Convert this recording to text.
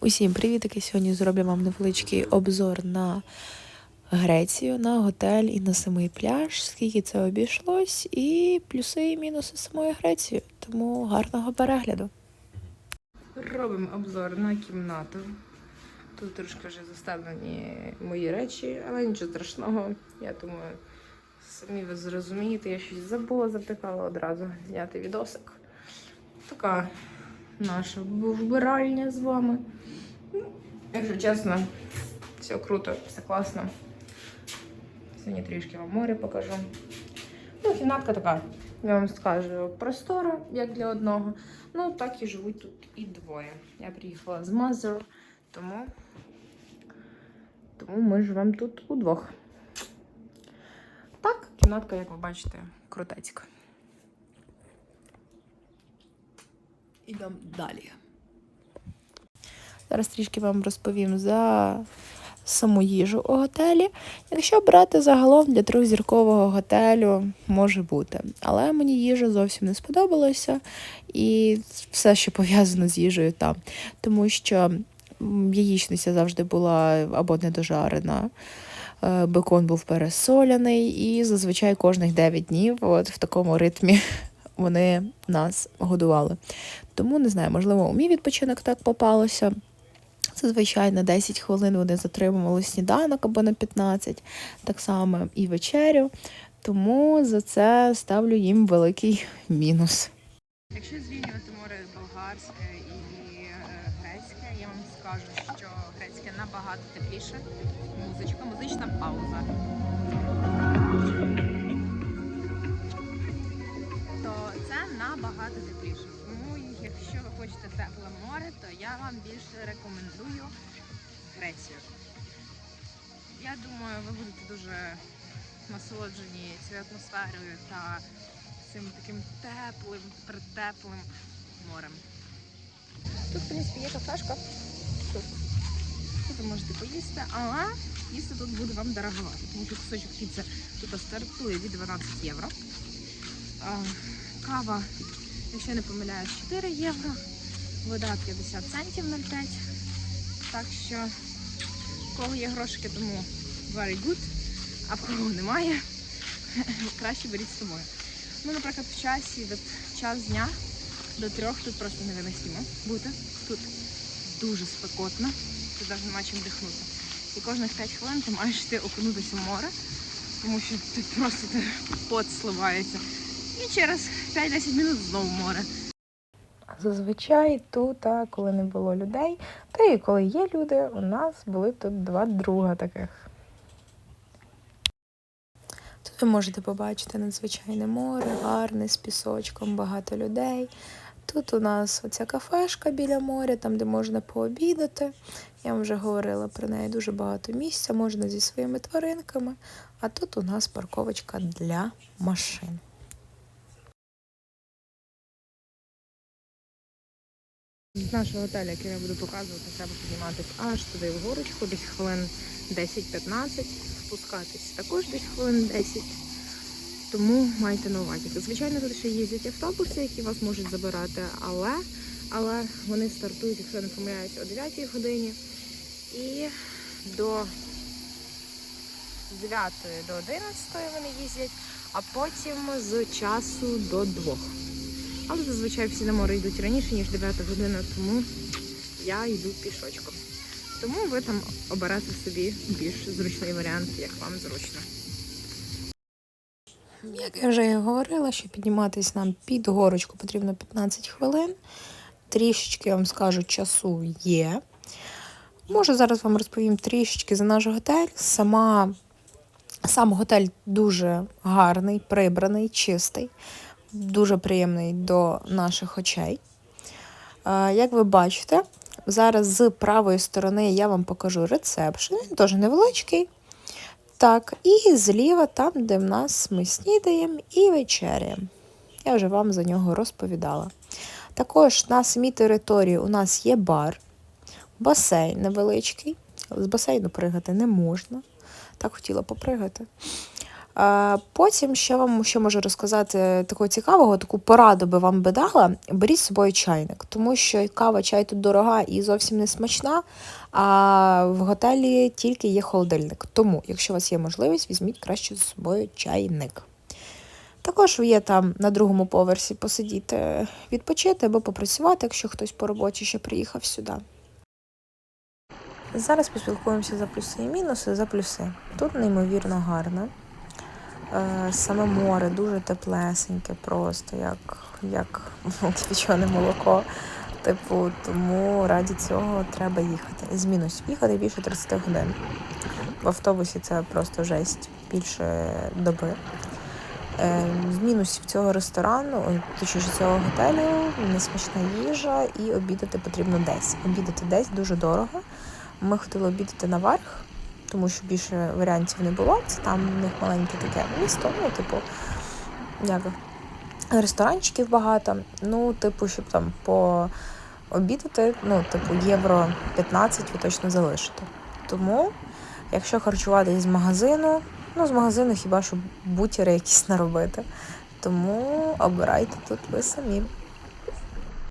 Усім привітики! Сьогодні зроблю вам невеличкий обзор на Грецію, на готель і на самий пляж, скільки це обійшлось, і плюси і мінуси самої Греції. Тому гарного перегляду. Робимо обзор на кімнату. Тут трошки вже заставлені мої речі, але нічого страшного. Я думаю, самі ви зрозумієте, я щось забула, запитала одразу зняти відосик. Така наша вбиральня з вами. Ну, Якщо чесно, все круто, все класно. Сьогодні трішки вам море покажу. Ну, кімнатка така, я вам скажу, простора, як для одного. Ну, так і живуть тут і двоє. Я приїхала з Мазур, тому, тому ми живемо тут удвох. Так, кімнатка, як ви бачите, крутецька. Ідемо далі. Зараз трішки вам розповім за саму їжу у готелі. Якщо брати загалом для трьохзіркового готелю, може бути. Але мені їжа зовсім не сподобалася, і все, що пов'язано з їжею там. Тому що яєчниця завжди була або недожарена. е, Бекон був пересоляний, і зазвичай кожних 9 днів, от в такому ритмі, вони нас годували. Тому не знаю, можливо, у мій відпочинок так попалося. Зазвичай на 10 хвилин вони затримували сніданок або на 15, так само і вечерю. Тому за це ставлю їм великий мінус. Якщо зрівнювати море болгарське і е, грецьке, я вам скажу, що грецьке набагато тепліше. Музичка, музична пауза. Набагато тепліше. Тому якщо ви хочете тепле море, то я вам більше рекомендую Грецію. Я думаю, ви будете дуже насолоджені цією атмосферою та цим таким теплим, притеплим морем. Тут, в принципі, є кафешка. Тут. Ви можете поїсти, але їсти тут буде вам дороговато, тому що кусочок піци тут стартує від 12 євро. Кава, якщо не помиляюсь, 4 євро. Вода 50 центів 0,5. Так що, в кого є грошики, тому very good. А в кого немає, краще беріть з собою. Ну, наприклад, в часі, от, час дня до трьох тут просто невиносимо бути. Тут дуже спекотно, тут навіть нема чим дихнути. І кожних 5 хвилин ти маєш йти окунутися в море, тому що тут просто пот сливається. І через 5-10 минут знову море. Зазвичай тут, а коли не було людей, та і коли є люди, у нас були тут два друга таких. Тут ви можете побачити надзвичайне море, гарне, з пісочком, багато людей. Тут у нас оця кафешка біля моря, там, де можна пообідати. Я вам вже говорила про неї дуже багато місця, можна зі своїми тваринками. А тут у нас парковочка для машин. З нашого готелю, який я буду показувати, треба підніматися аж туди в горочку, десь хвилин 10-15, спускатись також десь хвилин 10. Тому майте на увазі. Звичайно, тут ще їздять автобуси, які вас можуть забирати, але, але вони стартують, якщо я не помиляюсь, о 9 годині. І до 9 до 11 вони їздять, а потім з часу до 2. Але зазвичай всі на море йдуть раніше, ніж 9 година, тому я йду пішочком. Тому ви там оберете собі більш зручний варіант, як вам зручно. Як я вже говорила, що підніматись нам під горочку потрібно 15 хвилин. Трішечки я вам скажу, часу є. Може, зараз вам розповім трішечки за наш готель. Сама, сам готель дуже гарний, прибраний, чистий, дуже приємний до наших очей. Як ви бачите, зараз з правої сторони я вам покажу рецепшн. Він теж невеличкий. Так, і зліва, там, де в нас ми снідаємо і вечеряємо. Я вже вам за нього розповідала. Також на самій території у нас є бар, басейн невеличкий. З басейну пригати не можна. Так хотіла попригати. Е, Потім ще вам що можу розказати такого цікавого, таку пораду би вам би дала. Беріть з собою чайник, тому що кава чай тут дорога і зовсім не смачна. А в готелі тільки є холодильник. Тому, якщо у вас є можливість, візьміть краще з собою чайник. Також є там на другому поверсі посидіти, відпочити або попрацювати, якщо хтось по роботі ще приїхав сюди. Зараз поспілкуємося за плюси і мінуси. За плюси. Тут неймовірно гарно. Е, Саме море дуже теплесеньке, просто як, як кипячене молоко. Типу, тому раді цього треба їхати. З мінусів їхати більше 30 годин. В автобусі це просто жесть більше доби. Е, З мінусів цього ресторану, точніше цього готелю, несмачна їжа і обідати потрібно десь. Обідати десь дуже дорого. Ми хотіли обідати наверх, тому що більше варіантів не було. Це там в них маленьке таке місто, ну, типу, як ресторанчиків багато. Ну, типу, щоб там пообідати, ну, типу, євро 15 ви точно залишите. Тому, якщо харчуватись з магазину, ну, з магазину хіба що бутери якісь наробити. Тому обирайте тут ви самі.